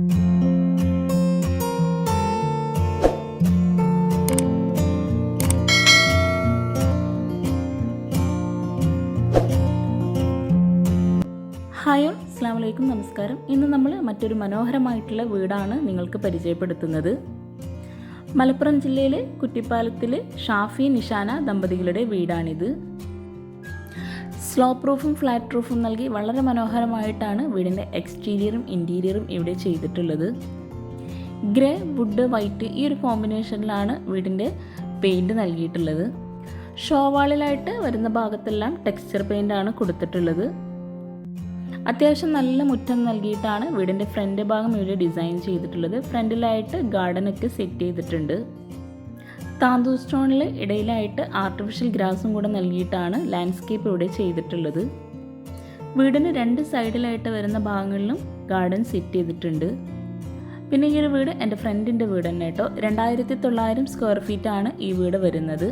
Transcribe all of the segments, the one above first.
Hi അസ്സാം വലൈക്കും നമസ്കാരം. ഇന്ന് നമ്മൾ മറ്റൊരു മനോഹരമായിട്ടുള്ള വീടാണ് നിങ്ങൾക്ക് പരിചയപ്പെടുത്തുന്നത്. മലപ്പുറം ജില്ലയിലെ കുറ്റിപ്പാലത്തിലെ ഷാഫി നിഷാന ദമ്പതികളുടെ വീടാണിത്. സ്ലോ പ്രൂഫും ഫ്ലാറ്റ് പ്രൂഫും നൽകി വളരെ മനോഹരമായിട്ടാണ് വീടിന്റെ എക്സ്റ്റീരിയറും ഇന്റീരിയറും ഇവിടെ ചെയ്തിട്ടുള്ളത്. ഗ്രേ വുഡ് വൈറ്റ് ഈ ഒരു കോമ്പിനേഷനിലാണ് വീടിന്റെ പെയിന്റ് നൽകിയിട്ടുള്ളത്. ഷോവാളിലായിട്ട് വരുന്ന ഭാഗത്തെല്ലാം ടെക്സ്ചർ പെയിന്റ് ആണ് കൊടുത്തിട്ടുള്ളത്. അത്യാവശ്യം നല്ല മുറ്റം നൽകിയിട്ടാണ് വീടിന്റെ ഫ്രണ്ട് ഭാഗം ഇവിടെ ഡിസൈൻ ചെയ്തിട്ടുള്ളത്. ഫ്രണ്ടിലായിട്ട് ഗാർഡനൊക്കെ സെറ്റ് ചെയ്തിട്ടുണ്ട്. താന്തൂ സ്റ്റോണിൽ ഇടയിലായിട്ട് ആർട്ടിഫിഷ്യൽ ഗ്രാസും കൂടെ നൽകിയിട്ടാണ് ലാൻഡ്സ്കേപ്പ് ഇവിടെ ചെയ്തിട്ടുള്ളത്. വീടിന് രണ്ട് സൈഡിലായിട്ട് വരുന്ന ഭാഗങ്ങളിലും ഗാർഡൻ സെറ്റ് ചെയ്തിട്ടുണ്ട്. പിന്നെ ഈ ഒരു വീട് എന്റെ ഫ്രണ്ടിന്റെ വീട് തന്നെ കേട്ടോ. രണ്ടായിരത്തി തൊള്ളായിരം സ്ക്വയർ ഫീറ്റാണ് ഈ വീട് വരുന്നത്.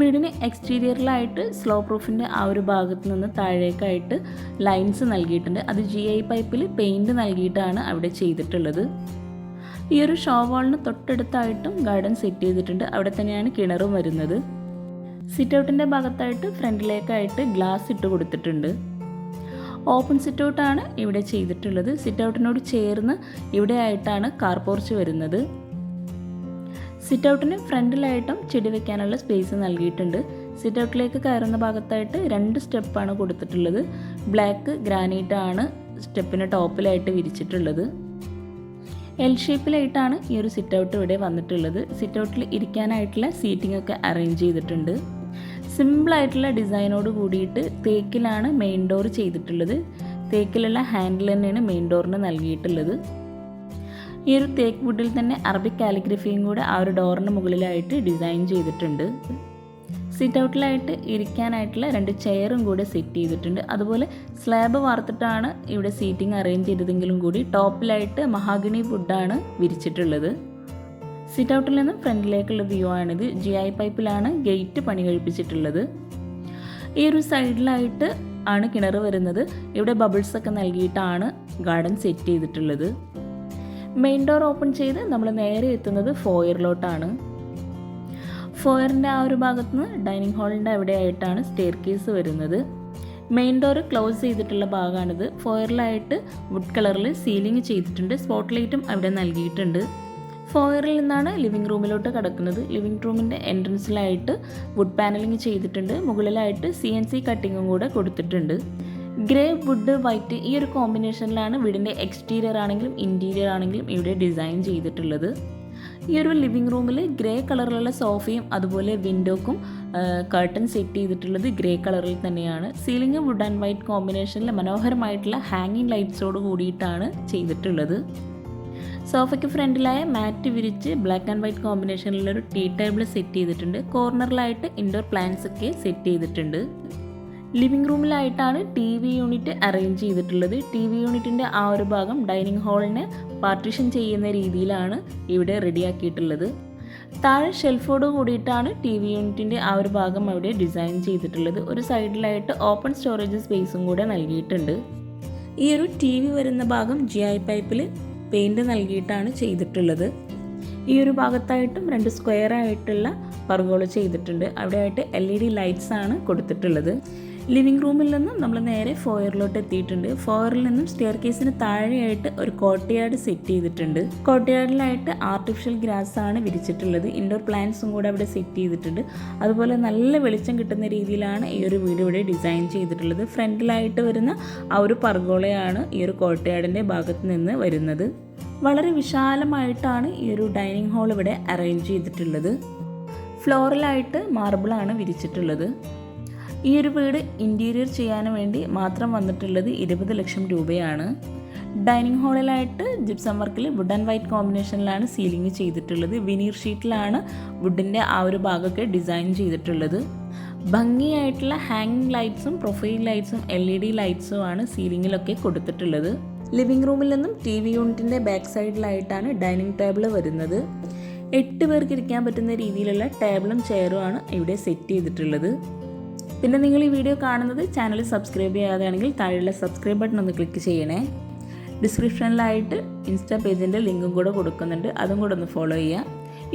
വീടിന് എക്സ്റ്റീരിയറിലായിട്ട് സ്ലോ പ്രൂഫിന്റെ ആ ഒരു ഭാഗത്ത് നിന്ന് താഴേക്കായിട്ട് ലൈൻസ് നൽകിയിട്ടുണ്ട്. അത് ജി ഐ പൈപ്പിൽ പെയിന്റ് നൽകിയിട്ടാണ് അവിടെ ചെയ്തിട്ടുള്ളത്. ഈ ഒരു ഷോ വാളിന് തൊട്ടടുത്തായിട്ടും ഗാർഡൻ സെറ്റ് ചെയ്തിട്ടുണ്ട്. അവിടെ തന്നെയാണ് കിണറും വരുന്നത്. സിറ്റ് ഔട്ടിന്റെ ഭാഗത്തായിട്ട് ഫ്രണ്ടിലേക്കായിട്ട് ഗ്ലാസ് ഇട്ട് കൊടുത്തിട്ടുണ്ട്. ഓപ്പൺ സിറ്റ് ഔട്ടാണ് ഇവിടെ ചെയ്തിട്ടുള്ളത്. സിറ്റ് ഔട്ടിനോട് ചേർന്ന് ഇവിടെ ആയിട്ടാണ് കാർ പോർച്ച് വരുന്നത്. സിറ്റ് ഔട്ടിന് ഫ്രണ്ടിലായിട്ടും ചെടി വെക്കാനുള്ള സ്പേസ് നൽകിയിട്ടുണ്ട്. സിറ്റ് ഔട്ടിലേക്ക് കയറുന്ന ഭാഗത്തായിട്ട് രണ്ട് സ്റ്റെപ്പാണ് കൊടുത്തിട്ടുള്ളത്. ബ്ലാക്ക് ഗ്രാനൈറ്റാണ് സ്റ്റെപ്പിന് ടോപ്പിലായിട്ട് വിരിച്ചിട്ടുള്ളത്. എൽ ഷേപ്പിലായിട്ടാണ് ഈ ഒരു സിറ്റ് ഔട്ട് ഇവിടെ വന്നിട്ടുള്ളത്. സിറ്റ് ഔട്ടിൽ ഇരിക്കാനായിട്ടുള്ള സീറ്റിംഗ് ഒക്കെ അറേഞ്ച് ചെയ്തിട്ടുണ്ട്. സിമ്പിളായിട്ടുള്ള ഡിസൈനോട് കൂടിയിട്ട് തേക്കിലാണ് മെയിൻ ഡോർ ചെയ്തിട്ടുള്ളത്. തേക്കിലുള്ള ഹാൻഡിൽ തന്നെയാണ് മെയിൻ ഡോറിന് നൽകിയിട്ടുള്ളത്. ഈ ഒരു തേക്ക് വുഡിൽ തന്നെ അറബിക് കാലിഗ്രഫിയും കൂടെ ആ ഒരു ഡോറിന് മുകളിലായിട്ട് ഡിസൈൻ ചെയ്തിട്ടുണ്ട്. സിറ്റ് ഔട്ടിലായിട്ട് ഇരിക്കാനായിട്ടുള്ള രണ്ട് ചെയറും കൂടെ സെറ്റ് ചെയ്തിട്ടുണ്ട്. അതുപോലെ സ്ലാബ് വാർത്തിട്ടാണ് ഇവിടെ സീറ്റിംഗ് അറേഞ്ച് ചെയ്തതെങ്കിലും കൂടി ടോപ്പിലായിട്ട് മഹാഗണി വുഡാണ് വിരിച്ചിട്ടുള്ളത്. സിറ്റ് ഔട്ടിൽ നിന്നും ഫ്രണ്ടിലേക്കുള്ള വ്യൂ ആണിത്. ജി ഐ പൈപ്പിലാണ് ഗേറ്റ് പണി കഴിപ്പിച്ചിട്ടുള്ളത്. ഈ ഒരു സൈഡിലായിട്ട് ആണ് കിണർ വരുന്നത്. ഇവിടെ ബബിൾസ് ഒക്കെ നൽകിയിട്ടാണ് ഗാർഡൻ സെറ്റ് ചെയ്തിട്ടുള്ളത്. മെയിൻ ഡോർ ഓപ്പൺ ചെയ്ത് നമ്മൾ നേരെ എത്തുന്നത് ഫോയറിലോട്ടാണ് ഫോയറിന്റെ ആ ഒരു ഭാഗത്ത് നിന്ന് ഡൈനിങ് ഹാളിന്റെ അവിടെയായിട്ടാണ് സ്റ്റെയർ കേസ് വരുന്നത്. മെയിൻ ഡോർ ക്ലോസ് ചെയ്തിട്ടുള്ള ഭാഗമാണിത്. ഫോയറിലായിട്ട് വുഡ് കളറിൽ സീലിംഗ് ചെയ്തിട്ടുണ്ട്. സ്പോട്ട് ലൈറ്റും അവിടെ നൽകിയിട്ടുണ്ട്. ഫോയറിൽ നിന്നാണ് ലിവിംഗ് റൂമിലോട്ട് കടക്കുന്നത്. ലിവിംഗ് റൂമിന്റെ എൻട്രൻസിലായിട്ട് വുഡ് പാനലിംഗ് ചെയ്തിട്ടുണ്ട്. മുകളിലായിട്ട് സി എൻ സി കട്ടിങ്ങും കൂടെ കൊടുത്തിട്ടുണ്ട്. ഗ്രേ വുഡ് വൈറ്റ് ഈ ഒരു കോമ്പിനേഷനിലാണ് വീടിന്റെ എക്സ്റ്റീരിയർ ആണെങ്കിലും ഇന്റീരിയർ ആണെങ്കിലും ഇവിടെ ഡിസൈൻ ചെയ്തിട്ടുള്ളത്. ഈ ഒരു ലിവിങ് റൂമിൽ ഗ്രേ കളറിലുള്ള സോഫയും അതുപോലെ വിൻഡോക്കും കർട്ടൻ സെറ്റ് ചെയ്തിട്ടുള്ളത് ഗ്രേ കളറിൽ തന്നെയാണ്. സീലിംഗ് വുഡ് ആൻഡ് വൈറ്റ് കോമ്പിനേഷനിൽ മനോഹരമായിട്ടുള്ള ഹാങ്ങിങ് ലൈറ്റ്സോട് കൂടിയിട്ടാണ് ചെയ്തിട്ടുള്ളത്. സോഫയ്ക്ക് ഫ്രണ്ടിലായ മാറ്റ് വിരിച്ച് ബ്ലാക്ക് ആൻഡ് വൈറ്റ് കോമ്പിനേഷനിലൊരു ടീ ടേബിൾ സെറ്റ് ചെയ്തിട്ടുണ്ട്. കോർണറിലായിട്ട് ഇൻഡോർ പ്ലാന്റ്സ് ഒക്കെ സെറ്റ് ചെയ്തിട്ടുണ്ട്. ലിവിംഗ് റൂമിലായിട്ടാണ് ടി വി യൂണിറ്റ് അറേഞ്ച് ചെയ്തിട്ടുള്ളത്. ടി വി യൂണിറ്റിന്റെ ആ ഒരു ഭാഗം ഡൈനിങ് ഹാളിനെ പാർട്ടിഷൻ ചെയ്യുന്ന രീതിയിലാണ് ഇവിടെ റെഡിയാക്കിയിട്ടുള്ളത്. താഴെ ഷെൽഫോട് കൂടിയിട്ടാണ് ടി വി യൂണിറ്റിന്റെ ആ ഒരു ഭാഗം അവിടെ ഡിസൈൻ ചെയ്തിട്ടുള്ളത്. ഒരു സൈഡിലായിട്ട് ഓപ്പൺ സ്റ്റോറേജ് സ്പേസും കൂടെ നൽകിയിട്ടുണ്ട്. ഈ ഒരു ടി വി വരുന്ന ഭാഗം ജി ഐ പൈപ്പിൽ പെയിന്റ് നൽകിയിട്ടാണ് ചെയ്തിട്ടുള്ളത്. ഈ ഒരു ഭാഗത്തായിട്ടും രണ്ട് സ്ക്വയർ ആയിട്ടുള്ള പർഗോൾ ചെയ്തിട്ടുണ്ട്. അവിടെയായിട്ട് എൽ ഇ ഡി ലൈറ്റ്സ് ആണ് കൊടുത്തിട്ടുള്ളത്. ലിവിംഗ് റൂമിൽ നിന്നും നമ്മൾ നേരെ ഫോയറിലോട്ട് എത്തിയിട്ടുണ്ട്. ഫോയറിൽ നിന്നും സ്റ്റെയർ കേസിന് താഴെയായിട്ട് ഒരു കോട്ടയാർഡ് സെറ്റ് ചെയ്തിട്ടുണ്ട്. കോട്ടയാർഡിലായിട്ട് ആർട്ടിഫിഷ്യൽ ഗ്രാസ് ആണ് വിരിച്ചിട്ടുള്ളത്. ഇൻഡോർ പ്ലാന്റ്സും കൂടെ അവിടെ സെറ്റ് ചെയ്തിട്ടുണ്ട്. അതുപോലെ നല്ല വെളിച്ചം കിട്ടുന്ന രീതിയിലാണ് ഈ ഒരു വീട് ഇവിടെ ഡിസൈൻ ചെയ്തിട്ടുള്ളത്. ഫ്രണ്ടിലായിട്ട് വരുന്ന ആ ഒരു പർഗോളയാണ് ഈ ഒരു കോട്ടയാടിന്റെ ഭാഗത്ത് നിന്ന് വരുന്നത്. വളരെ വിശാലമായിട്ടാണ് ഈ ഒരു ഡൈനിങ് ഹാൾ ഇവിടെ അറേഞ്ച് ചെയ്തിട്ടുള്ളത്. ഫ്ലോറിലായിട്ട് മാർബിളാണ് വിരിച്ചിട്ടുള്ളത്. ഈ ഒരു വീട് ഇന്റീരിയർ ചെയ്യാൻ വേണ്ടി മാത്രം വന്നിട്ടുള്ളത് ഇരുപത് ലക്ഷം രൂപയാണ്. ഡൈനിങ് ഹാളിലായിട്ട് ജിപ്സം വർക്കിൽ വുഡ് ആൻഡ് വൈറ്റ് കോമ്പിനേഷനിലാണ് സീലിംഗ് ചെയ്തിട്ടുള്ളത്. വിനീർ ഷീറ്റിലാണ് വുഡിന്റെ ആ ഒരു ഭാഗമൊക്കെ ഡിസൈൻ ചെയ്തിട്ടുള്ളത്. ഭംഗിയായിട്ടുള്ള ഹാങ്ങിങ് ലൈറ്റ്സും പ്രൊഫൈൽ ലൈറ്റ്സും എൽ ഇ ഡി ലൈറ്റ്സും ആണ് സീലിങ്ങിലൊക്കെ കൊടുത്തിട്ടുള്ളത്. ലിവിംഗ് റൂമിൽ നിന്നും ടി വി യൂണിറ്റിന്റെ ബാക്ക് സൈഡിലായിട്ടാണ് ഡൈനിങ് ടേബിൾ വരുന്നത്. എട്ട് പേർക്ക് ഇരിക്കാൻ പറ്റുന്ന രീതിയിലുള്ള ടേബിളും ചെയറും ആണ് ഇവിടെ സെറ്റ് ചെയ്തിട്ടുള്ളത്. പിന്നെ നിങ്ങൾ ഈ വീഡിയോ കാണുന്നത് ചാനൽ സബ്സ്ക്രൈബ് ചെയ്യാതെയാണെങ്കിൽ താഴെയുള്ള സബ്സ്ക്രൈബ് ബട്ടൺ ഒന്ന് ക്ലിക്ക് ചെയ്യണേ. ഡിസ്ക്രിപ്ഷനിലായിട്ട് ഇൻസ്റ്റാ പേജിന്റെ ലിങ്കും കൂടെ കൊടുക്കുന്നുണ്ട്. അതും കൂടെ ഒന്ന് ഫോളോ ചെയ്യാം.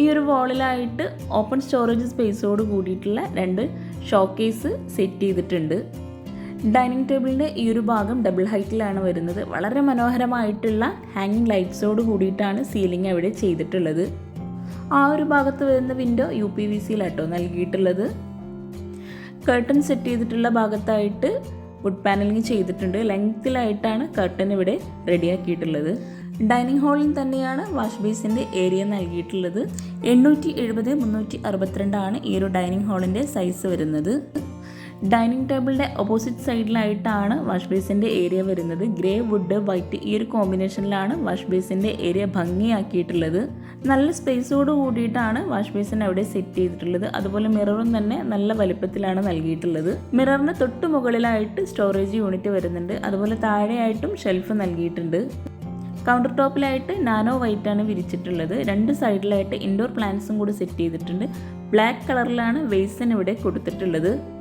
ഈ ഒരു വാളിലായിട്ട് ഓപ്പൺ സ്റ്റോറേജ് സ്പേസോട് കൂടിയിട്ടുള്ള രണ്ട് ഷോക്കേസ് സെറ്റ് ചെയ്തിട്ടുണ്ട്. ഡൈനിങ് ടേബിളിന്റെ ഈ ഒരു ഭാഗം ഡബിൾ ഹൈറ്റിലാണ് വരുന്നത്. വളരെ മനോഹരമായിട്ടുള്ള ഹാങ്ങിങ് ലൈറ്റ്സോട് കൂടിയിട്ടാണ് സീലിംഗ് അവിടെ ചെയ്തിട്ടുള്ളത്. ആ ഒരു ഭാഗത്ത് വരുന്ന വിൻഡോ യു പി വി സിയിലാട്ടോ നൽകിയിട്ടുള്ളത്. കർട്ടൻ സെറ്റ് ചെയ്തിട്ടുള്ള ഭാഗത്തായിട്ട് വുഡ് പാനലിങ് ചെയ്തിട്ടുണ്ട്. ലെങ്ത്തിലായിട്ടാണ് കർട്ടൻ ഇവിടെ റെഡിയാക്കിയിട്ടുള്ളത്. ഡൈനിങ് ഹാളിൽ തന്നെയാണ് വാഷ് ബേസിന്റെ ഏരിയ നൽകിയിട്ടുള്ളത്. എണ്ണൂറ്റി എഴുപത് മുന്നൂറ്റി അറുപത്തിരണ്ടാണ് ഈ ഒരു ഡൈനിങ് ഹാളിന്റെ സൈസ് വരുന്നത്. ഡൈനിങ് ടേബിളിന്റെ ഓപ്പോസിറ്റ് സൈഡിലായിട്ടാണ് വാഷ് ബേസിന്റെ ഏരിയ വരുന്നത്. ഗ്രേ വുഡ് വൈറ്റ് ഈ ഒരു കോമ്പിനേഷനിലാണ് വാഷ് ബേസിന്റെ ഏരിയ ഭംഗിയാക്കിയിട്ടുള്ളത്. നല്ല സ്പേസോട് കൂടിയിട്ടാണ് വാഷ് ബേസിൻ അവിടെ സെറ്റ് ചെയ്തിട്ടുള്ളത്. അതുപോലെ മിററും തന്നെ നല്ല വലുപ്പത്തിലാണ് നൽകിയിട്ടുള്ളത്. മിററിന് തൊട്ട് മുകളിലായിട്ട് സ്റ്റോറേജ് യൂണിറ്റ് വരുന്നുണ്ട്. അതുപോലെ താഴെയായിട്ടും ഷെൽഫ് നൽകിയിട്ടുണ്ട്. കൗണ്ടർ ടോപ്പിലായിട്ട് നാനോ വൈറ്റ് ആണ് വിരിച്ചിട്ടുള്ളത്. രണ്ട് സൈഡിലായിട്ട് ഇൻഡോർ പ്ലാന്റ്സും കൂടി സെറ്റ് ചെയ്തിട്ടുണ്ട്. ബ്ലാക്ക് കളറിലാണ് വേസിന് ഇവിടെ കൊടുത്തിട്ടുള്ളത്.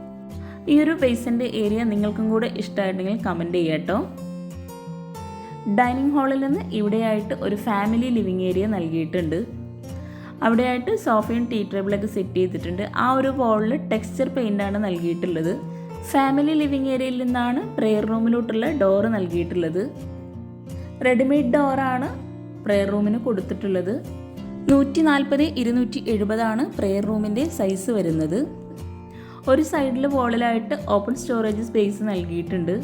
ഈ ഒരു ബേസിന്റെ ഏരിയ നിങ്ങൾക്കും കൂടെ ഇഷ്ടമായിട്ടുണ്ടെങ്കിൽ കമന്റ് ചെയ്യാം കേട്ടോ. ഡൈനിങ് ഹാളിൽ നിന്ന് ഇവിടെയായിട്ട് ഒരു ഫാമിലി ലിവിങ് ഏരിയ നൽകിയിട്ടുണ്ട്. അവിടെയായിട്ട് സോഫയും ടീ ടേബിളൊക്കെ സെറ്റ് ചെയ്തിട്ടുണ്ട്. ആ ഒരു വാളിൽ ടെക്സ്ചർ പെയിന്റാണ് നൽകിയിട്ടുള്ളത്. ഫാമിലി ലിവിങ് ഏരിയയിൽ നിന്നാണ് പ്രെയർ റൂമിലോട്ടുള്ള ഡോറ് നൽകിയിട്ടുള്ളത്. റെഡിമെയ്ഡ് ഡോറാണ് പ്രെയർ റൂമിന് കൊടുത്തിട്ടുള്ളത്. നൂറ്റി നാൽപ്പത് ഇരുന്നൂറ്റി എഴുപതാണ് പ്രെയർ റൂമിന്റെ സൈസ് വരുന്നത്. ഒരു സൈഡിൽ വോളിലായിട്ട് ഓപ്പൺ സ്റ്റോറേജ് സ്പേസ് നൽകിയിട്ടുണ്ട്.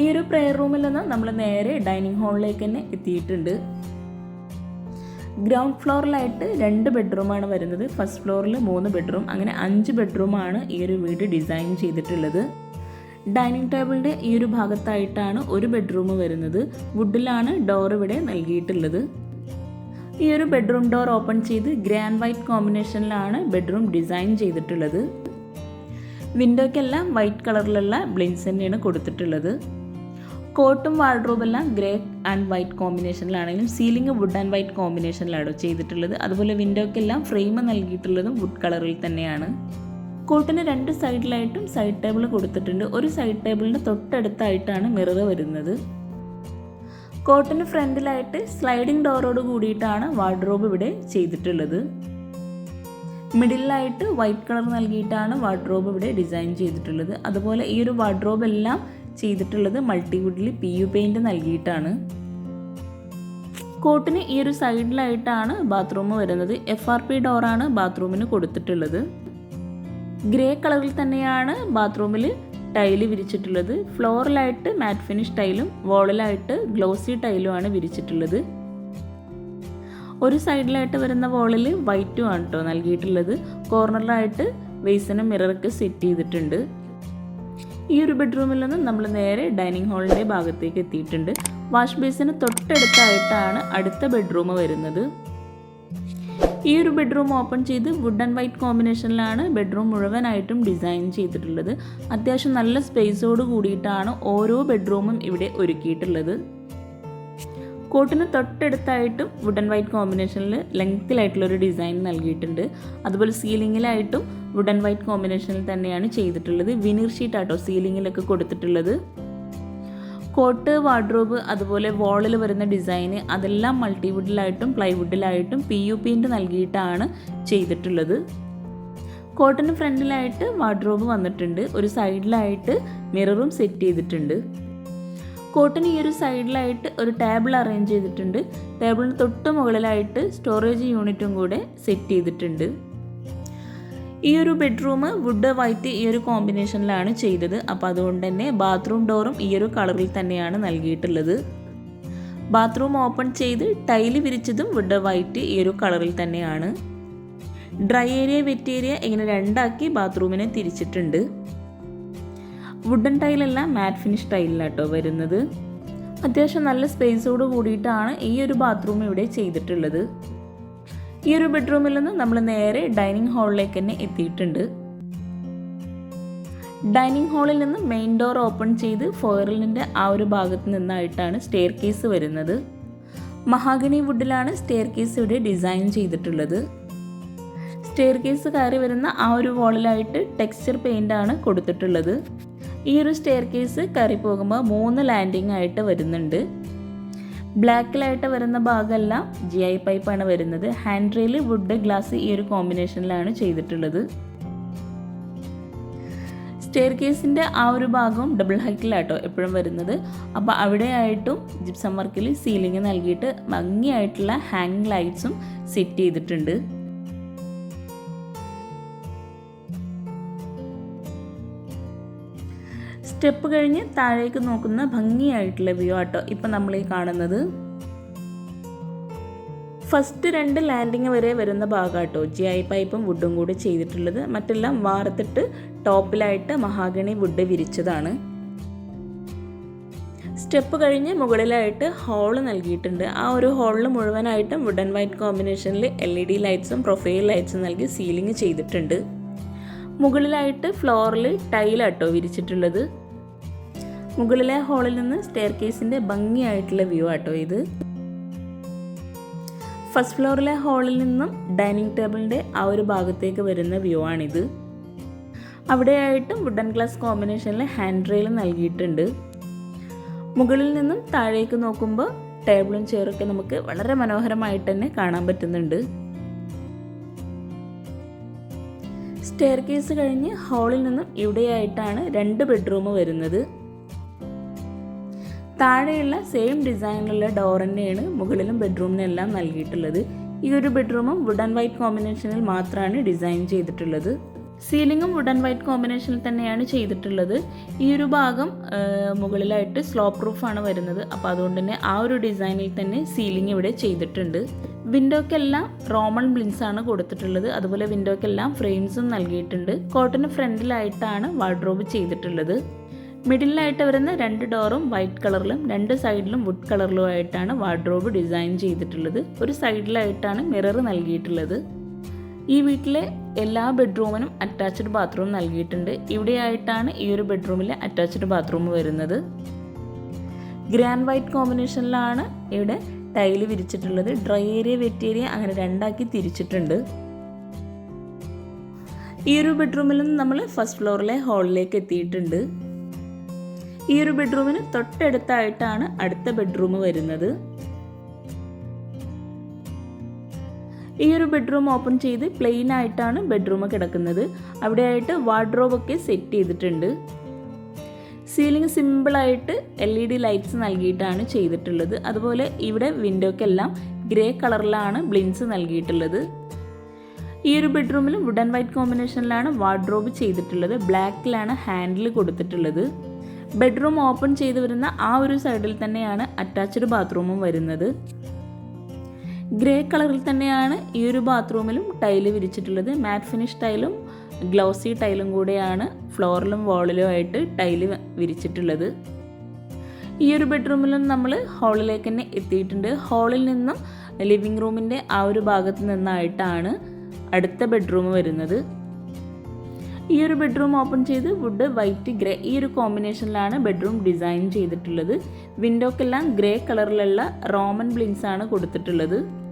ഈ ഒരു പ്രെയർ റൂമിൽ നിന്ന് നമ്മൾ നേരെ ഡൈനിങ് ഹാളിലേക്ക് തന്നെ എത്തിയിട്ടുണ്ട്. ഗ്രൗണ്ട് ഫ്ലോറിലായിട്ട് രണ്ട് ബെഡ്റൂമാണ് വരുന്നത്. ഫസ്റ്റ് ഫ്ലോറിൽ മൂന്ന് ബെഡ്റൂം അങ്ങനെ അഞ്ച് ബെഡ്റൂമാണ് ഈ ഒരു വീട് ഡിസൈൻ ചെയ്തിട്ടുള്ളത്. ഡൈനിങ് ടേബിളിന്റെ ഈ ഒരു ഭാഗത്തായിട്ടാണ് ഒരു ബെഡ്റൂം വരുന്നത്. വുഡിലാണ് ഡോർ ഇവിടെ നൽകിയിട്ടുള്ളത്. ഈ ഒരു ബെഡ്റൂം ഡോർ ഓപ്പൺ ചെയ്ത് ഗ്രാൻഡ് വൈറ്റ് കോമ്പിനേഷനിലാണ് ബെഡ്റൂം ഡിസൈൻ ചെയ്തിട്ടുള്ളത്. വിൻഡോയ്ക്കെല്ലാം വൈറ്റ് കളറിലുള്ള ബ്ലിൻസ് തന്നെയാണ് കൊടുത്തിട്ടുള്ളത്. കോട്ടും വാർഡ്രോബെല്ലാം ഗ്രേ ആൻഡ് വൈറ്റ് കോമ്പിനേഷനിലാണെങ്കിലും സീലിംഗ് വുഡ് ആൻഡ് വൈറ്റ് കോമ്പിനേഷനിലാണ് ചെയ്തിട്ടുള്ളത്. അതുപോലെ വിൻഡോയ്ക്കെല്ലാം ഫ്രെയിം നൽകിയിട്ടുള്ളതും വുഡ് കളറിൽ തന്നെയാണ്. കോട്ടിന് രണ്ട് സൈഡിലായിട്ടും സൈഡ് ടേബിൾ കൊടുത്തിട്ടുണ്ട്. ഒരു സൈഡ് ടേബിളിന് തൊട്ടടുത്തായിട്ടാണ് മിറർ വരുന്നത്. കോട്ടിന് ഫ്രണ്ടിലായിട്ട് സ്ലൈഡിംഗ് ഡോറോട് കൂടിയിട്ടാണ് വാർഡ്രോബ് ഇവിടെ ചെയ്തിട്ടുള്ളത്. മിഡിലായിട്ട് വൈറ്റ് കളർ നൽകിയിട്ടാണ് വാർഡ്രോബ് ഇവിടെ ഡിസൈൻ ചെയ്തിട്ടുള്ളത്. അതുപോലെ ഈ ഒരു വാർഡ്രോബ് എല്ലാം ചെയ്തിട്ടുള്ളത് മൾട്ടിവുഡിൽ പി യു പെയിന്റ് നൽകിയിട്ടാണ്. കോട്ടിന് ഈ ഒരു സൈഡിലായിട്ടാണ് ബാത്റൂം വരുന്നത്. എഫ് ആർ പി ഡോറാണ് ബാത്റൂമിന് കൊടുത്തിട്ടുള്ളത്. ഗ്രേ കളറിൽ തന്നെയാണ് ബാത്റൂമിൽ ടൈൽ വിരിച്ചിട്ടുള്ളത്. ഫ്ലോറിലായിട്ട് മാറ്റ് ഫിനിഷ് ടൈലും വോളിലായിട്ട് ഗ്ലോസി ടൈലുമാണ് വിരിച്ചിട്ടുള്ളത്. ഒരു സൈഡിലായിട്ട് വരുന്ന വോളിൽ വൈറ്റും ആണ് കേട്ടോ നൽകിയിട്ടുള്ളത്. കോർണറിലായിട്ട് വേസിനും മിററൊക്കെ സെറ്റ് ചെയ്തിട്ടുണ്ട്. ഈ ഒരു ബെഡ്റൂമിൽ നിന്ന് നമ്മൾ നേരെ ഡൈനിങ് ഹാളിന്റെ ഭാഗത്തേക്ക് എത്തിയിട്ടുണ്ട്. വാഷ് ബേസിന് തൊട്ടടുത്തായിട്ടാണ് അടുത്ത ബെഡ്റൂം വരുന്നത്. ഈ ഒരു ബെഡ്റൂം ഓപ്പൺ ചെയ്ത് വുഡ് ആൻഡ് വൈറ്റ് കോമ്പിനേഷനിലാണ് ബെഡ്റൂം മുഴുവനായിട്ടും ഡിസൈൻ ചെയ്തിട്ടുള്ളത്. അത്യാവശ്യം നല്ല സ്പേസോട് കൂടിയിട്ടാണ് ഓരോ ബെഡ്റൂമും ഇവിടെ ഒരുക്കിയിട്ടുള്ളത്. കോട്ടിന് തൊട്ടടുത്തായിട്ടും വുഡ് ആൻഡ് വൈറ്റ് കോമ്പിനേഷനിൽ ലെങ്ത്തിലായിട്ടുള്ളൊരു ഡിസൈൻ നൽകിയിട്ടുണ്ട്. അതുപോലെ സീലിങ്ങിലായിട്ടും വുഡ് ആൻഡ് വൈറ്റ് കോമ്പിനേഷനിൽ തന്നെയാണ് ചെയ്തിട്ടുള്ളത്. വിനീർ ഷീറ്റ് ആട്ടോ സീലിങ്ങിലൊക്കെ കൊടുത്തിട്ടുള്ളത്. കോട്ട് വാർഡ്രോബ് അതുപോലെ വാളിൽ വരുന്ന ഡിസൈന് അതെല്ലാം മൾട്ടിവുഡിലായിട്ടും പ്ലൈവുഡിലായിട്ടും പി യു പെയിന്റ് നൽകിയിട്ടാണ് ചെയ്തിട്ടുള്ളത്. കോട്ടിന് ഫ്രണ്ടിലായിട്ട് വാർഡ്രോബ് വന്നിട്ടുണ്ട്. ഒരു സൈഡിലായിട്ട് മിററും സെറ്റ് ചെയ്തിട്ടുണ്ട്. കോട്ടിന് ഈ ഒരു സൈഡിലായിട്ട് ഒരു ടേബിൾ അറേഞ്ച് ചെയ്തിട്ടുണ്ട്. ടേബിളിന് തൊട്ട് മുകളിലായിട്ട് സ്റ്റോറേജ് യൂണിറ്റും കൂടെ സെറ്റ് ചെയ്തിട്ടുണ്ട്. ഈ ഒരു ബെഡ്റൂം വുഡ് വൈറ്റ് ഈ ഒരു കോമ്പിനേഷനിലാണ് ചെയ്തത്. അപ്പോൾ അതുകൊണ്ട് തന്നെ ബാത്റൂം ഡോറും ഈ ഒരു കളറിൽ തന്നെയാണ് നൽകിയിട്ടുള്ളത്. ബാത്റൂം ഓപ്പൺ ചെയ്ത് ടൈൽ വിരിച്ചതും വുഡ് വൈറ്റ് ഈ ഒരു കളറിൽ തന്നെയാണ്. ഡ്രൈ ഏരിയ വെറ്റ് ഏരിയ ഇങ്ങനെ രണ്ടാക്കി ബാത്റൂമിനെ തിരിച്ചിട്ടുണ്ട്. വുഡൻ ടൈലല്ല മാറ്റ് ഫിനിഷ് ടൈലിലാട്ടോ വരുന്നത്. അത്യാവശ്യം നല്ല സ്പേസോട് കൂടിയിട്ടാണ് ഈ ഒരു ബാത്റൂം ഇവിടെ ചെയ്തിട്ടുള്ളത്. ഈ ഒരു ബെഡ്റൂമിൽ നിന്ന് നമ്മൾ നേരെ ഡൈനിങ് ഹാളിലേക്ക് തന്നെ എത്തിയിട്ടുണ്ട്. ഡൈനിങ് ഹാളിൽ നിന്ന് മെയിൻ ഡോർ ഓപ്പൺ ചെയ്ത് ഫോയറിലിന്റെ ആ ഒരു ഭാഗത്ത് നിന്നായിട്ടാണ് സ്റ്റെയർ കേസ് വരുന്നത്. മഹാഗണി വുഡിലാണ് സ്റ്റെയർ കേസ് ഇവിടെ ഡിസൈൻ ചെയ്തിട്ടുള്ളത്. സ്റ്റെയർ കേസ് കയറി വരുന്ന ആ ഒരു വാളിലായിട്ട് ടെക്സ്ചർ പെയിന്റ് ആണ് കൊടുത്തിട്ടുള്ളത്. ഈ ഒരു സ്റ്റെയർ കേസ് കയറി പോകുമ്പോൾ മൂന്ന് ലാൻഡിംഗ് ആയിട്ട് വരുന്നുണ്ട്. ബ്ലാക്കിലായിട്ട് വരുന്ന ഭാഗമെല്ലാം ജി ഐ പൈപ്പാണ് വരുന്നത്. ഹാൻഡ് റെയിൽ വുഡ് ഗ്ലാസ് ഈ ഒരു കോമ്പിനേഷനിലാണ് ചെയ്തിട്ടുള്ളത്. സ്റ്റെയർ കേസിന്റെ ആ ഒരു ഭാഗവും ഡബിൾ ഹൈറ്റിലാട്ടോ എപ്പോഴും വരുന്നത്. അപ്പോൾ അവിടെയായിട്ടും ജിപ്സം വർക്കിൽ സീലിംഗ് നൽകിയിട്ട് ഭംഗിയായിട്ടുള്ള ഹാങ് ലൈറ്റ്സും സെറ്റ് ചെയ്തിട്ടുണ്ട്. സ്റ്റെപ്പ് കഴിഞ്ഞ് താഴേക്ക് നോക്കുന്ന ഭംഗിയായിട്ടുള്ള വ്യൂ ആട്ടോ ഇപ്പം നമ്മൾ ഈ കാണുന്നത്. ഫസ്റ്റ് രണ്ട് ലാൻഡിങ് വരെ വരുന്ന ഭാഗമാട്ടോ ജി ഐ പൈപ്പും വുഡും കൂടി ചെയ്തിട്ടുള്ളത്. മറ്റെല്ലാം വാർത്തിട്ട് ടോപ്പിലായിട്ട് മഹാഗണി വുഡ് വിരിച്ചതാണ്. സ്റ്റെപ്പ് കഴിഞ്ഞ് മുകളിലായിട്ട് ഹോൾ നൽകിയിട്ടുണ്ട്. ആ ഒരു ഹോളിൽ മുഴുവനായിട്ടും വുഡ് ആൻഡ് വൈറ്റ് കോമ്പിനേഷനിൽ എൽ ഇ ഡി ലൈറ്റ്സും പ്രൊഫൈൽ ലൈറ്റ്സും നൽകി സീലിംഗ് ചെയ്തിട്ടുണ്ട്. മുകളിലായിട്ട് ഫ്ലോറിൽ ടൈലാട്ടോ വിരിച്ചിട്ടുള്ളത്. മുകളിലെ ഹാളിൽ നിന്ന് സ്റ്റെയർ കേസിന്റെ ഭംഗിയായിട്ടുള്ള വ്യൂ ആട്ടോ ഇത്. ഫസ്റ്റ് ഫ്ലോറിലെ ഹാളിൽ നിന്നും ഡൈനിങ് ടേബിളിന്റെ ആ ഒരു ഭാഗത്തേക്ക് വരുന്ന വ്യൂ ആണിത്. അവിടെയായിട്ടും വുഡൻ ഗ്ലാസ് കോമ്പിനേഷനിൽ ഹാൻഡ് റെയിൽ നൽകിയിട്ടുണ്ട്. മുകളിൽ നിന്നും താഴേക്ക് നോക്കുമ്പോൾ ടേബിളും ചെയറൊക്കെ നമുക്ക് വളരെ മനോഹരമായിട്ട് തന്നെ കാണാൻ പറ്റുന്നുണ്ട്. സ്റ്റെയർ കേസ് കഴിഞ്ഞ് ഹാളിൽ നിന്നും ഇവിടെയായിട്ടാണ് രണ്ട് ബെഡ്റൂം വരുന്നത്. താഴെയുള്ള സെയിം ഡിസൈനിലുള്ള ഡോർ തന്നെയാണ് മുകളിലും ബെഡ്റൂമിനെല്ലാം നൽകിയിട്ടുള്ളത്. ഈ ഒരു ബെഡ്റൂമും വുഡൻ വൈറ്റ് കോമ്പിനേഷനിൽ മാത്രമാണ് ഡിസൈൻ ചെയ്തിട്ടുള്ളത്. സീലിംഗും വുഡൻ വൈറ്റ് കോമ്പിനേഷനിൽ തന്നെയാണ് ചെയ്തിട്ടുള്ളത്. ഈ ഒരു ഭാഗം മുകളിലായിട്ട് സ്ലോ പ്രൂഫാണ് വരുന്നത്. അപ്പോൾ അതുകൊണ്ട് തന്നെ ആ ഒരു ഡിസൈനിൽ തന്നെ സീലിംഗ് ഇവിടെ ചെയ്തിട്ടുണ്ട്. വിൻഡോക്കെല്ലാം റോമൺ ബ്ലിൻസ് ആണ് കൊടുത്തിട്ടുള്ളത്. അതുപോലെ വിൻഡോക്കെല്ലാം ഫ്രെയിംസും നൽകിയിട്ടുണ്ട്. കോട്ടന് ഫ്രണ്ടിലായിട്ടാണ് വാർഡ്രോബ് ചെയ്തിട്ടുള്ളത്. മിഡിലായിട്ട് വരുന്ന രണ്ട് ഡോറും വൈറ്റ് കളറിലും രണ്ട് സൈഡിലും വുഡ് കളറിലുമായിട്ടാണ് വാർഡ്രോബ് ഡിസൈൻ ചെയ്തിട്ടുള്ളത്. ഒരു സൈഡിലായിട്ടാണ് മിറർ നൽകിയിട്ടുള്ളത്. ഈ വീട്ടിലെ എല്ലാ ബെഡ്റൂമിനും അറ്റാച്ച്ഡ് ബാത്റൂം നൽകിയിട്ടുണ്ട്. ഇവിടെയായിട്ടാണ് ഈ ഒരു ബെഡ്റൂമിലെ അറ്റാച്ച്ഡ് ബാത്റൂം വരുന്നത്. ഗ്രാൻഡ് വൈറ്റ് കോമ്പിനേഷനിലാണ് ഇവിടെ ടൈൽ വിരിച്ചിട്ടുള്ളത് ഡ്രൈ ഏരിയ വെറ്റ് ഏരിയ അങ്ങനെ രണ്ടാക്കി തിരിച്ചിട്ടുണ്ട്. ഈ ഒരു ബെഡ്റൂമിൽ നിന്ന് നമ്മൾ ഫസ്റ്റ് ഫ്ലോറിലെ ഹാളിലേക്ക് എത്തിയിട്ടുണ്ട്. ഈ ഒരു ബെഡ്റൂമിന് തൊട്ടടുത്തായിട്ടാണ് അടുത്ത ബെഡ്റൂം വരുന്നത്. ഈ ഒരു ബെഡ്റൂം ഓപ്പൺ ചെയ്ത് പ്ലെയിൻ ആയിട്ടാണ് ബെഡ്റൂം കിടക്കുന്നത്. അവിടെയായിട്ട് വാർഡ്രോബ് ഒക്കെ സെറ്റ് ചെയ്തിട്ടുണ്ട്. സീലിംഗ് സിമ്പിളായിട്ട് എൽ ഇ ഡി ലൈറ്റ്സ് നൽകിയിട്ടാണ് ചെയ്തിട്ടുള്ളത്. അതുപോലെ ഇവിടെ വിൻഡോക്കെല്ലാം ഗ്രേ കളറിലാണ് ബ്ലിൻസ് നൽകിയിട്ടുള്ളത്. ഈ ഒരു ബെഡ്റൂമിൽ വുഡൻ വൈറ്റ് കോമ്പിനേഷനിലാണ് വാർഡ്രോബ് ചെയ്തിട്ടുള്ളത്. ബ്ലാക്കിലാണ് ഹാൻഡിൽ കൊടുത്തിട്ടുള്ളത്. ബെഡ്റൂം ഓപ്പൺ ചെയ്ത് വരുന്ന ആ ഒരു സൈഡിൽ തന്നെയാണ് അറ്റാച്ച്ഡ് ബാത്റൂമും വരുന്നത്. ഗ്രേ കളറിൽ തന്നെയാണ് ഈ ഒരു ബാത്റൂമിലും ടൈൽ വിരിച്ചിട്ടുള്ളത്. മാറ്റ് ഫിനിഷ് ടൈലും ഗ്ലൗസി ടൈലും കൂടെയാണ് ഫ്ലോറിലും വാളിലും ആയിട്ട് ടൈൽ വിരിച്ചിട്ടുള്ളത്. ഈ ഒരു ബെഡ്റൂമിലും നമ്മൾ ഹാളിലേക്ക് തന്നെ എത്തിയിട്ടുണ്ട്. ഹാളിൽ നിന്നും ലിവിങ് റൂമിന്റെ ആ ഒരു ഭാഗത്ത് നിന്നായിട്ടാണ് അടുത്ത ബെഡ്റൂം വരുന്നത്. ഈ ഒരു ബെഡ്റൂം ഓപ്പൺ ചെയ്ത് വുഡ് വൈറ്റ് ഗ്രേ ഈ ഒരു കോമ്പിനേഷനിലാണ് ബെഡ്റൂം ഡിസൈൻ ചെയ്തിട്ടുള്ളത്. വിൻഡോക്കെല്ലാം ഗ്രേ കളറിലുള്ള റോമൻ ബ്ലിൻസ് ആണ് കൊടുത്തിട്ടുള്ളത്.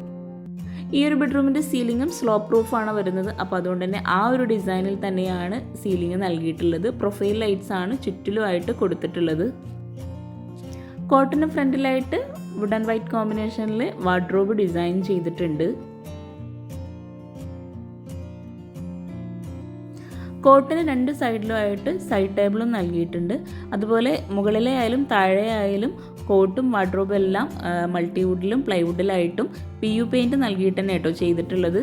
ഈ ഒരു ബെഡ്റൂമിന്റെ സീലിങ്ങും സ്ലോ പ്രൂഫാണ് വരുന്നത്. അപ്പോൾ അതുകൊണ്ട് തന്നെ ആ ഒരു ഡിസൈനിൽ തന്നെയാണ് സീലിംഗ് നൽകിയിട്ടുള്ളത്. പ്രൊഫൈൽ ലൈറ്റ്സ് ആണ് ചുറ്റിലുമായിട്ട് കൊടുത്തിട്ടുള്ളത്. കോട്ടന് ഫ്രണ്ടിലായിട്ട് വുഡ് ആൻഡ് വൈറ്റ് കോമ്പിനേഷനിൽ വാർഡ്രോബ് ഡിസൈൻ ചെയ്തിട്ടുണ്ട്. കോട്ടിന് രണ്ട് സൈഡിലുമായിട്ട് സൈഡ് ടേബിളും നൽകിയിട്ടുണ്ട്. അതുപോലെ മുകളിലെ ആയാലും താഴെ ആയാലും കോട്ടും വാർഡ്രോബും എല്ലാം മൾട്ടിവുഡിലും പ്ലൈവുഡിലായിട്ടും പി യു പെയിന്റ് നൽകിയിട്ട് തന്നെ കേട്ടോ ചെയ്തിട്ടുള്ളത്.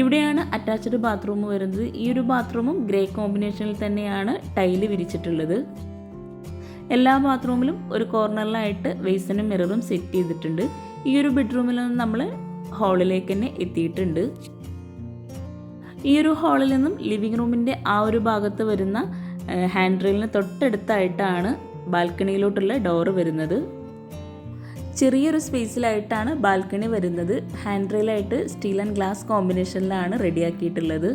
ഇവിടെയാണ് അറ്റാച്ച്ഡ് ബാത്റൂം വരുന്നത്. ഈ ഒരു ബാത്റൂമും ഗ്രേ കോമ്പിനേഷനിൽ തന്നെയാണ് ടൈൽ വിരിച്ചിട്ടുള്ളത്. എല്ലാ ബാത്റൂമിലും ഒരു കോർണറിലായിട്ട് വെയ്സനും മിററും സെറ്റ് ചെയ്തിട്ടുണ്ട്. ഈ ഒരു ബെഡ്റൂമിൽ നിന്ന് നമ്മൾ ഹാളിലേക്ക് തന്നെ എത്തിയിട്ടുണ്ട്. ഈ ഒരു ഹാളിൽ നിന്നും ലിവിങ് റൂമിന്റെ ആ ഒരു ഭാഗത്ത് വരുന്ന ഹാൻഡ് റെയിലിന് തൊട്ടടുത്തായിട്ടാണ് ബാൽക്കണിയിലോട്ടുള്ള ഡോറ് വരുന്നത്. ചെറിയൊരു സ്പേസിലായിട്ടാണ് ബാൽക്കണി വരുന്നത്. ഹാൻഡ് റെയിലായിട്ട് സ്റ്റീൽ ആൻഡ് ഗ്ലാസ് കോമ്പിനേഷനിലാണ് റെഡിയാക്കിയിട്ടുള്ളത്.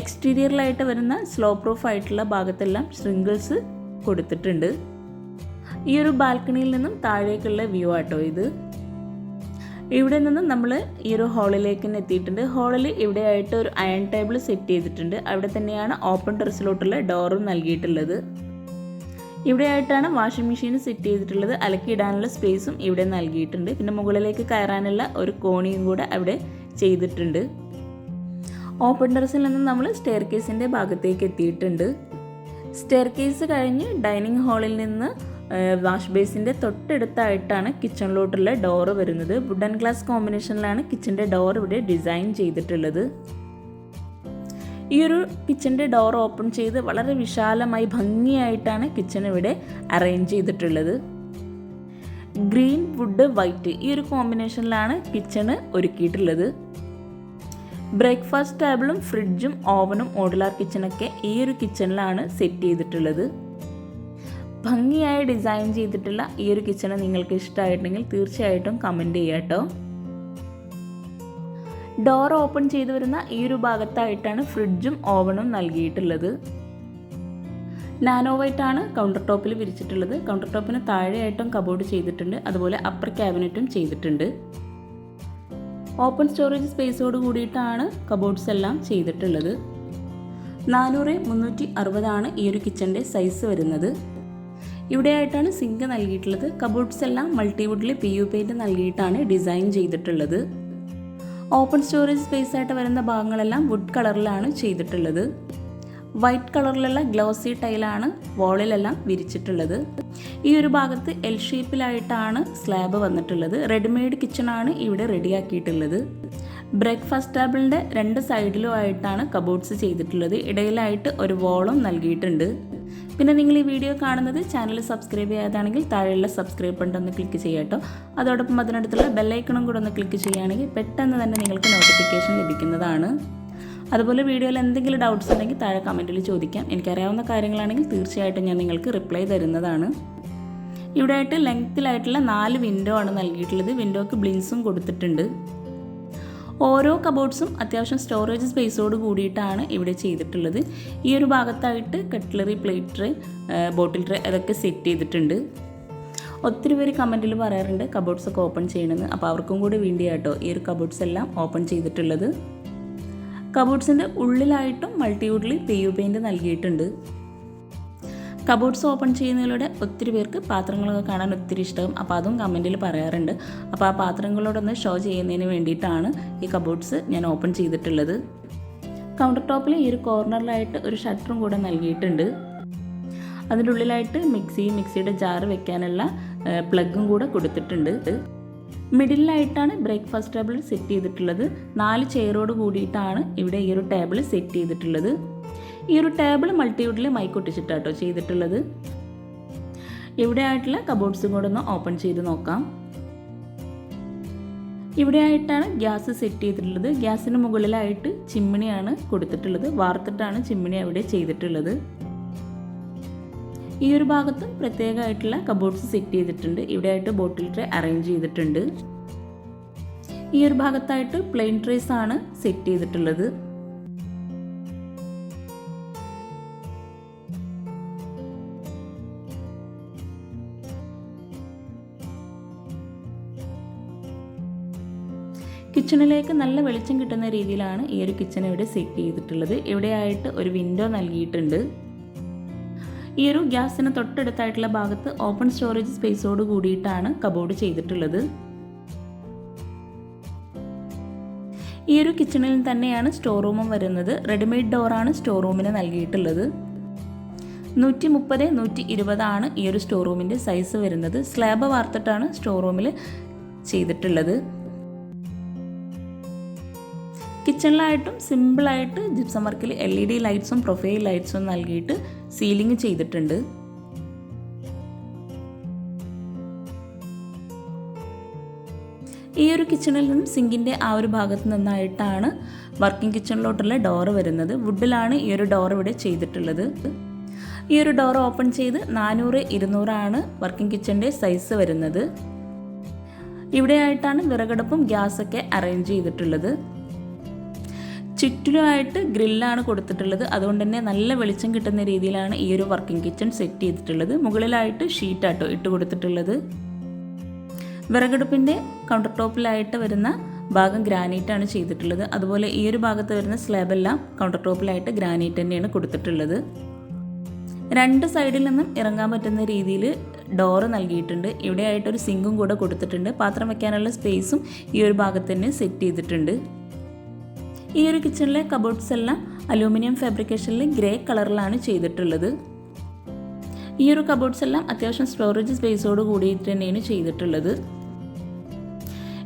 എക്സ്റ്റീരിയറിലായിട്ട് വരുന്ന സ്ലോ പ്രൂഫ് ആയിട്ടുള്ള ഭാഗത്തെല്ലാം സ്ട്രിങ്കിൾസ് കൊടുത്തിട്ടുണ്ട്. ഈ ഒരു ബാൽക്കണിയിൽ നിന്നും താഴേക്കുള്ള വ്യൂ ആട്ടോ ഇത്. ഇവിടെ നിന്ന് നമ്മൾ ഈ ഒരു ഹാളിലേക്ക് തന്നെ എത്തിയിട്ടുണ്ട്. ഹാളിൽ ഇവിടെയായിട്ട് ഒരു അയൺ ടേബിൾ സെറ്റ് ചെയ്തിട്ടുണ്ട്. അവിടെ തന്നെയാണ് ഓപ്പൺ ടെറസിലോട്ടുള്ള ഡോറും നൽകിയിട്ടുള്ളത്. ഇവിടെയായിട്ടാണ് വാഷിംഗ് മെഷീൻ സെറ്റ് ചെയ്തിട്ടുള്ളത്. അലക്കിയിടാനുള്ള സ്പേസും ഇവിടെ നൽകിയിട്ടുണ്ട്. പിന്നെ മുകളിലേക്ക് കയറാനുള്ള ഒരു കോണിയും കൂടെ അവിടെ ചെയ്തിട്ടുണ്ട്. ഓപ്പൺ ടെറസിൽ നിന്ന് നമ്മൾ സ്റ്റെയർ കേസിന്റെ ഭാഗത്തേക്ക് എത്തിയിട്ടുണ്ട്. സ്റ്റെയർ കേസ് കഴിഞ്ഞ് ഡൈനിങ് ഹാളിൽ നിന്ന് വാഷ് ബേസിന്റെ തൊട്ടടുത്തായിട്ടാണ് കിച്ചണിലോട്ടുള്ള ഡോറ് വരുന്നത്. വുഡൻ ഗ്ലാസ് കോമ്പിനേഷനിലാണ് കിച്ചന്റെ ഡോർ ഇവിടെ ഡിസൈൻ ചെയ്തിട്ടുള്ളത്. ഈ ഒരു കിച്ചന്റെ ഡോർ ഓപ്പൺ ചെയ്ത് വളരെ വിശാലമായി ഭംഗിയായിട്ടാണ് കിച്ചൺ ഇവിടെ അറേഞ്ച് ചെയ്തിട്ടുള്ളത്. ഗ്രീൻ വുഡ് വൈറ്റ് ഈ ഒരു കോമ്പിനേഷനിലാണ് കിച്ചണ് ഒരുക്കിയിട്ടുള്ളത്. ബ്രേക്ക്ഫാസ്റ്റ് ടേബിളും ഫ്രിഡ്ജും ഓവനും ഓഡുലാർ കിച്ചണൊക്കെ ഈ ഒരു കിച്ചണിലാണ് സെറ്റ് ചെയ്തിട്ടുള്ളത്. ഭംഗിയായി ഡിസൈൻ ചെയ്തിട്ടുള്ള ഈ ഒരു കിച്ചണ് നിങ്ങൾക്ക് ഇഷ്ടമായിട്ടുണ്ടെങ്കിൽ തീർച്ചയായിട്ടും കമന്റ് ചെയ്യാട്ടോ. കേട്ടോ ഡോർ ഓപ്പൺ ചെയ്തു വരുന്ന ഈ ഒരു ഭാഗത്തായിട്ടാണ് ഫ്രിഡ്ജും ഓവനും നൽകിയിട്ടുള്ളത്. നാനോ വൈറ്റ് ആണ് കൗണ്ടർ ടോപ്പിൽ വിരിച്ചിട്ടുള്ളത് കൗണ്ടർ ടോപ്പിന് താഴെയായിട്ടും കബോർഡ് ചെയ്തിട്ടുണ്ട്. അതുപോലെ അപ്പർ ക്യാബിനറ്റും ചെയ്തിട്ടുണ്ട്. ഓപ്പൺ സ്റ്റോറേജ് സ്പേസോട് കൂടിയിട്ടാണ് കബോർഡ്സ് എല്ലാം ചെയ്തിട്ടുള്ളത്. നാനൂറ് മുന്നൂറ്റി അറുപതാണ് ഈ ഒരു കിച്ചന്റെ സൈസ് വരുന്നത്. ഇവിടെയായിട്ടാണ് സിങ്ക് നൽകിയിട്ടുള്ളത്. കബോർഡ്സ് എല്ലാം മൾട്ടിവുഡിൽ പി യു പെയിന്റ് നൽകിയിട്ടാണ് ഡിസൈൻ ചെയ്തിട്ടുള്ളത്. ഓപ്പൺ സ്റ്റോറേജ് സ്പേസ് ആയിട്ട് വരുന്ന ഭാഗങ്ങളെല്ലാം വുഡ് കളറിലാണ് ചെയ്തിട്ടുള്ളത്. വൈറ്റ് കളറിലുള്ള ഗ്ലോസി ടൈലാണ് വോളിലെല്ലാം വിരിച്ചിട്ടുള്ളത്. ഈ ഒരു ഭാഗത്ത് എൽ ഷേപ്പിലായിട്ടാണ് സ്ലാബ് വന്നിട്ടുള്ളത്. റെഡിമെയ്ഡ് കിച്ചണാണ് ഇവിടെ റെഡിയാക്കിയിട്ടുള്ളത്. ബ്രേക്ക്ഫാസ്റ്റ് ടേബിളിന്റെ രണ്ട് സൈഡിലും ആയിട്ടാണ് കബോർഡ്സ് ചെയ്തിട്ടുള്ളത്. ഇടയിലായിട്ട് ഒരു വോളും നൽകിയിട്ടുണ്ട്. പിന്നെ നിങ്ങൾ ഈ വീഡിയോ കാണുന്നത് ചാനൽ സബ്സ്ക്രൈബ് ചെയ്യാതാണെങ്കിൽ താഴെയുള്ള സബ്സ്ക്രൈബ് ബട്ടൺ ഒന്ന് ക്ലിക്ക് ചെയ്യാട്ടോ അതോടൊപ്പം അതിനടുത്തുള്ള ബെല്ലൈക്കണും കൂടെ ഒന്ന് ക്ലിക്ക് ചെയ്യുകയാണെങ്കിൽ പെട്ടെന്ന് തന്നെ നിങ്ങൾക്ക് നോട്ടിഫിക്കേഷൻ ലഭിക്കുന്നതാണ്. അതുപോലെ വീഡിയോയിൽ എന്തെങ്കിലും ഡൗട്ട്സ് ഉണ്ടെങ്കിൽ താഴെ കമന്റിൽ ചോദിക്കാം. എനിക്കറിയാവുന്ന കാര്യങ്ങളാണെങ്കിൽ തീർച്ചയായിട്ടും ഞാൻ നിങ്ങൾക്ക് റിപ്ലൈ തരുന്നതാണ്. ഇവിടെ ആയിട്ട് ലെങ്ത്തിലായിട്ടുള്ള നാല് വിൻഡോ ആണ് നൽകിയിട്ടുള്ളത്. വിൻഡോക്ക് ബ്ലിൻസും കൊടുത്തിട്ടുണ്ട്. ഓരോ കബോർഡ്സും അത്യാവശ്യം സ്റ്റോറേജ് സ്പേസോട് കൂടിയിട്ടാണ് ഇവിടെ ചെയ്തിട്ടുള്ളത്. ഈ ഒരു ഭാഗത്തായിട്ട് കട്ട്ലറി പ്ലേറ്റ് ബോട്ടിൽ ട്രേ അതൊക്കെ സെറ്റ് ചെയ്തിട്ടുണ്ട്. ഒത്തിരി പേര് കമന്റിൽ പറയാറുണ്ട് കബോർഡ്സ് ഒക്കെ ഓപ്പൺ ചെയ്യണമെന്ന്. അപ്പോൾ അവർക്കും കൂടി വേണ്ടിയാട്ടോ ഈ ഒരു കബോർഡ്സ് എല്ലാം ഓപ്പൺ ചെയ്തിട്ടുള്ളത്. കബോർഡ്സിന്റെ ഉള്ളിലായിട്ടും മൾട്ടിവുഡിൽ പി യു പെയിന്റ് നൽകിയിട്ടുണ്ട്. കബോർഡ്സ് ഓപ്പൺ ചെയ്യുന്നതിലൂടെ ഒത്തിരി പേർക്ക് പാത്രങ്ങളൊക്കെ കാണാൻ ഒത്തിരി ഇഷ്ടം അപ്പോൾ അതും കമന്റിൽ പറയാറുണ്ട്. അപ്പോൾ ആ പാത്രങ്ങളോടൊന്ന് ഷോ ചെയ്യുന്നതിന് വേണ്ടിയിട്ടാണ് ഈ കബോർഡ്സ് ഞാൻ ഓപ്പൺ ചെയ്തിട്ടുള്ളത്. കൗണ്ടർ ടോപ്പിൽ ഈ ഒരു കോർണറിലായിട്ട് ഒരു ഷട്ടറും കൂടെ നൽകിയിട്ടുണ്ട്. അതിന്റെ ഉള്ളിലായിട്ട് മിക്സി മിക്സിയുടെ ജാറ് വെക്കാനുള്ള പ്ലഗും കൂടെ കൊടുത്തിട്ടുണ്ട്. മിഡിലായിട്ടാണ് ബ്രേക്ക്ഫാസ്റ്റ് ടേബിൾ സെറ്റ് ചെയ്തിട്ടുള്ളത്. നാല് ചെയറോട് കൂടിയിട്ടാണ് ഇവിടെ ഈ ഒരു ടേബിൾ സെറ്റ് ചെയ്തിട്ടുള്ളത്. ഈ ഒരു ടേബിൾ മൾട്ടിവുഡിൽ മൈക്കൊട്ടിച്ചിട്ടാട്ടോ ചെയ്തിട്ടുള്ളത്. ഇവിടെ ആയിട്ടുള്ള കബോർഡ്സും കൂടെ ഒന്ന് ഓപ്പൺ ചെയ്ത് നോക്കാം. ഇവിടെ ആയിട്ടാണ് ഗ്യാസ് സെറ്റ് ചെയ്തിട്ടുള്ളത്. ഗ്യാസിന് മുകളിലായിട്ട് ചിമ്മിണിയാണ് കൊടുത്തിട്ടുള്ളത്. വാർത്തിട്ടാണ് ചിമ്മിണി അവിടെ ചെയ്തിട്ടുള്ളത്. ഈ ഒരു ഭാഗത്തും പ്രത്യേകമായിട്ടുള്ള കബോർഡ്സ് സെറ്റ് ചെയ്തിട്ടുണ്ട്. ഇവിടെ ആയിട്ട് ബോട്ടിൽ ട്രേ അറേഞ്ച് ചെയ്തിട്ടുണ്ട്. ഈ ഒരു ഭാഗത്തായിട്ട് പ്ലെയിൻ ട്രേസ് ആണ് സെറ്റ് ചെയ്തിട്ടുള്ളത്. കിച്ചണിലേക്ക് നല്ല വെളിച്ചം കിട്ടുന്ന രീതിയിലാണ് ഈ ഒരു കിച്ചൺ ഇവിടെ സെറ്റ് ചെയ്തിട്ടുള്ളത്. ഇവിടെയായിട്ട് ഒരു വിൻഡോ നൽകിയിട്ടുണ്ട്. ഈ ഒരു ഗ്യാസിന് തൊട്ടടുത്തായിട്ടുള്ള ഭാഗത്ത് ഓപ്പൺ സ്റ്റോറേജ് സ്പേസോട് കൂടിയിട്ടാണ് കബോർഡ് ചെയ്തിട്ടുള്ളത്. ഈ ഒരു കിച്ചണിൽ തന്നെയാണ് സ്റ്റോർ റൂമും വരുന്നത്. റെഡിമെയ്ഡ് ഡോറാണ് സ്റ്റോർ റൂമിന് നൽകിയിട്ടുള്ളത്. നൂറ്റി മുപ്പത് നൂറ്റി ഇരുപതാണ് ഈ ഒരു സ്റ്റോർ റൂമിന്റെ സൈസ് വരുന്നത്. സ്ലാബ് വാർത്തിട്ടാണ് സ്റ്റോർ റൂമിൽ ചെയ്തിട്ടുള്ളത്. കിച്ചണിലായിട്ടും സിമ്പിളായിട്ട് ജിപ്സം വർക്കിൽ എൽ ഇ ഡി ലൈറ്റ്സും പ്രൊഫൈൽ ലൈറ്റ്സും നൽകിയിട്ട് സീലിംഗ് ചെയ്തിട്ടുണ്ട്. ഈ ഒരു കിച്ചണിൽ നിന്നും സിങ്കിന്റെ ആ ഒരു ഭാഗത്ത് നിന്നായിട്ടാണ് വർക്കിംഗ് കിച്ചണിലോട്ടുള്ള ഡോറ് വരുന്നത്. വുഡിലാണ് ഈ ഒരു ഡോർ ഇവിടെ ചെയ്തിട്ടുള്ളത്. ഈ ഒരു ഡോർ ഓപ്പൺ ചെയ്ത് നാനൂറ് ഇരുന്നൂറാണ് വർക്കിംഗ് കിച്ചന്റെ സൈസ് വരുന്നത്. ഇവിടെയായിട്ടാണ് വിറകടുപ്പും ഗ്യാസൊക്കെ അറേഞ്ച് ചെയ്തിട്ടുള്ളത്. ചുറ്റിലുമായിട്ട് ഗ്രില്ലാണ് കൊടുത്തിട്ടുള്ളത്. അതുകൊണ്ട് തന്നെ നല്ല വെളിച്ചം കിട്ടുന്ന രീതിയിലാണ് ഈ ഒരു വർക്കിംഗ് കിച്ചൺ സെറ്റ് ചെയ്തിട്ടുള്ളത്. മുകളിലായിട്ട് ഷീറ്റാട്ടോ ഇട്ട് കൊടുത്തിട്ടുള്ളത്. വിറകടുപ്പിന്റെ കൗണ്ടർ ടോപ്പിലായിട്ട് വരുന്ന ഭാഗം ഗ്രാനൈറ്റാണ് ചെയ്തിട്ടുള്ളത്. അതുപോലെ ഈ ഒരു ഭാഗത്ത് വരുന്ന സ്ലാബെല്ലാം കൗണ്ടർ ടോപ്പിലായിട്ട് ഗ്രാനൈറ്റ് തന്നെയാണ് കൊടുത്തിട്ടുള്ളത്. രണ്ട് സൈഡിൽ നിന്നും ഇറങ്ങാൻ പറ്റുന്ന രീതിയിൽ ഡോറ് നൽകിയിട്ടുണ്ട്. ഇവിടെ ഒരു സിങ്കും കൂടെ കൊടുത്തിട്ടുണ്ട്. പാത്രം വെക്കാനുള്ള സ്പേസും ഈ ഒരു ഭാഗത്ത് തന്നെ സെറ്റ് ചെയ്തിട്ടുണ്ട്. ഈ ഒരു കിച്ചണിലെ കബോർഡ്സ് എല്ലാം അലൂമിനിയം ഫാബ്രിക്കേഷനിൽ ഗ്രേ കളറിലാണ് ചെയ്തിട്ടുള്ളത്. ഈ ഒരു കബോർഡ്സ് എല്ലാം അത്യാവശ്യം സ്റ്റോറേജ് സ്പേസോട് കൂടിയിട്ട് തന്നെയാണ് ചെയ്തിട്ടുള്ളത്.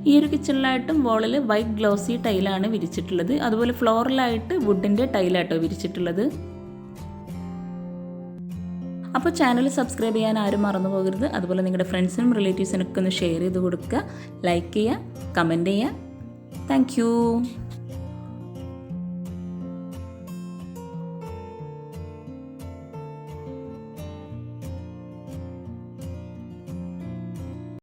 ഈ ഒരു കിച്ചണിലായിട്ടും വോളിൽ വൈറ്റ് ഗ്ലോസി ടൈലാണ് വിരിച്ചിട്ടുള്ളത്. അതുപോലെ ഫ്ലോറിലായിട്ട് വുഡിന്റെ ടൈലാട്ടോ വിരിച്ചിട്ടുള്ളത്. അപ്പോൾ ചാനൽ സബ്സ്ക്രൈബ് ചെയ്യാൻ ആരും മറന്നു പോകരുത്. അതുപോലെ നിങ്ങളുടെ ഫ്രണ്ട്സിനും റിലേറ്റീവ്സിനൊക്കെ ഒന്ന് ഷെയർ ചെയ്ത് കൊടുക്കുക. ലൈക്ക് ചെയ്യുക കമന്റ് ചെയ്യുക. താങ്ക്